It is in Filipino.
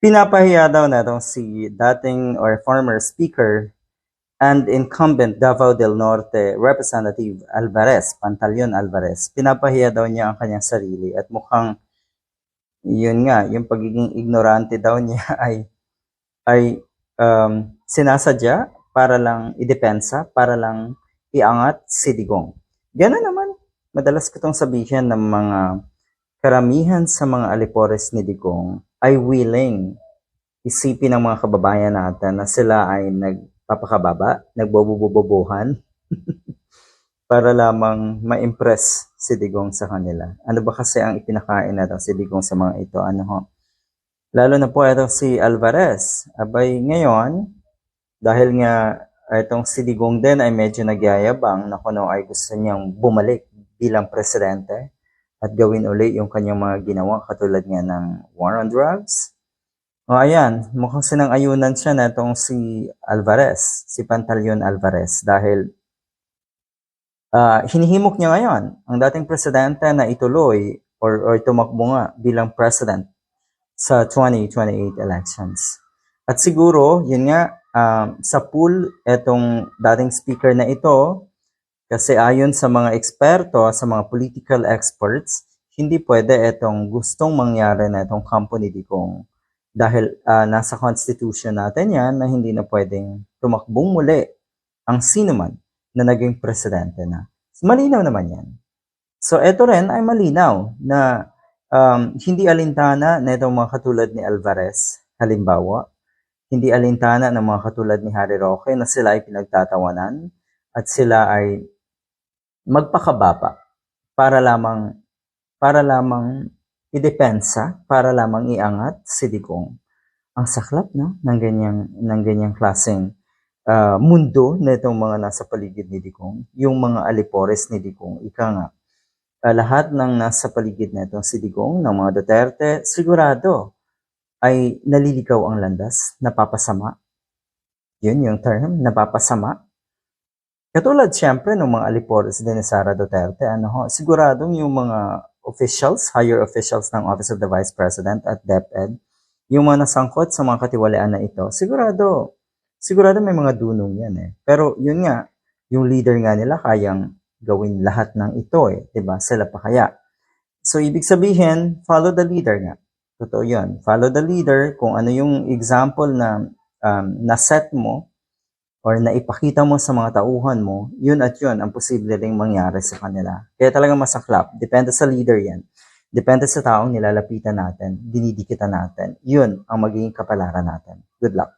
Pinapahiya daw na itong si dating or former speaker and incumbent Davao del Norte Representative Alvarez, Pantaleon Alvarez. Pinapahiya daw niya ang kanyang sarili at mukhang yun nga, yung pagiging ignorante daw niya ay ay um, sinasadya para lang idepensa, para lang iangat si Digong. Gano'n naman, madalas ko itong sabihin ng mga karamihan sa mga alipores ni Digong ay willing isipin ng mga kababayan natin na sila ay nagpapakababa, nagbobobobobohan para lamang ma-impress si Digong sa kanila. Ano ba kasi ang ipinakain na daw si Digong sa mga ito? Ano ho? Lalo na po ito si Alvarez. Abay ngayon, dahil nga itong si Digong din ay medyo nagyayabang na kuno ay gusto niyang bumalik bilang presidente at gawin uli yung kanyang mga ginawa katulad nga ng war on drugs. O ayan, mukhang sinang-ayunan siya na itong si Alvarez, si Pantaleon Alvarez dahil ah, hinihimok niya ngayon ang dating presidente na ituloy or, or tumakbo nga bilang president sa 2028 elections. At siguro, yun nga, um, sa pool, etong dating speaker na ito, kasi ayon sa mga eksperto, sa mga political experts, hindi pwede itong gustong mangyari na itong company di kong dahil ah, nasa constitution natin yan na hindi na pwedeng tumakbong muli ang sino man na naging presidente na. Malinaw naman yan. So, ito rin ay malinaw na um, hindi alintana na itong mga katulad ni Alvarez, halimbawa, hindi alintana ng mga katulad ni Harry Roque na sila ay pinagtatawanan at sila ay magpakababa para lamang para lamang idepensa, para lamang iangat si Digong. Ang saklap no ng ganyang ng ganyang klaseng ah, mundo na itong mga nasa paligid ni Digong, yung mga alipores ni Digong, ika nga, ah, lahat ng nasa paligid na itong si Digong, ng mga Duterte, sigurado ay naliligaw ang landas, napapasama. Yun yung term, napapasama. Katulad siyempre ng mga alipores din ni Sara Duterte, ano ho, siguradong yung mga officials, higher officials ng Office of the Vice President at DepEd, yung mga nasangkot sa mga katiwalian na ito, sigurado, sigurado may mga dunong yan eh. Pero yun nga, yung leader nga nila kayang gawin lahat ng ito eh, ba? Sila pa kaya. So ibig sabihin, follow the leader nga. Totoo 'yun. Follow the leader kung ano yung example na um, na-set mo or na ipakita mo sa mga tauhan mo, yun at yun ang posible ring mangyari sa kanila. Kaya talagang masaklap. Depende sa leader yan. Depende sa taong nilalapitan natin, dinidikitan natin. Yun ang magiging kapalaran natin. Good luck.